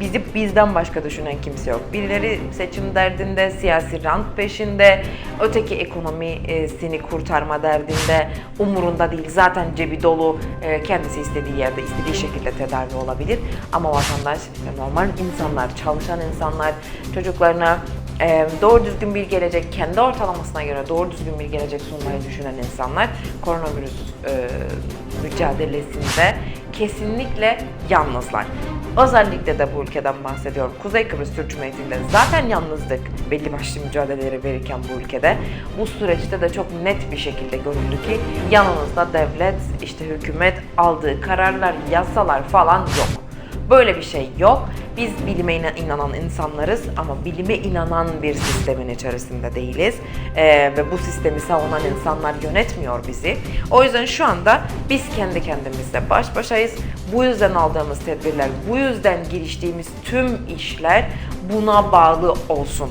Bizi bizden başka düşünen kimse yok. Birileri seçim derdinde, siyasi rant peşinde, öteki ekonomisini kurtarma derdinde, umurunda değil. Zaten cebi dolu, e, kendisi istediği yerde, istediği şekilde tedavi olabilir. Ama vatandaş, normal insanlar, çalışan insanlar, çocuklarına e, doğru düzgün bir gelecek, kendi ortalamasına göre doğru düzgün bir gelecek sunmayı düşünen insanlar koronavirüs e, mücadelesinde kesinlikle yalnızlar. Özellikle de bu ülkeden bahsediyorum. Kuzey Kıbrıs Türk Cumhuriyeti'nde zaten yalnızdık belli başlı mücadeleleri verirken bu ülkede. Bu süreçte de çok net bir şekilde görüldü ki yanımızda devlet, işte hükümet aldığı kararlar, yasalar falan yok. Böyle bir şey yok. Biz bilime ina- inanan insanlarız ama bilime inanan bir sistemin içerisinde değiliz. Ee, ve bu sistemi savunan insanlar yönetmiyor bizi. O yüzden şu anda biz kendi kendimizle baş başayız. Bu yüzden aldığımız tedbirler, bu yüzden giriştiğimiz tüm işler buna bağlı olsun.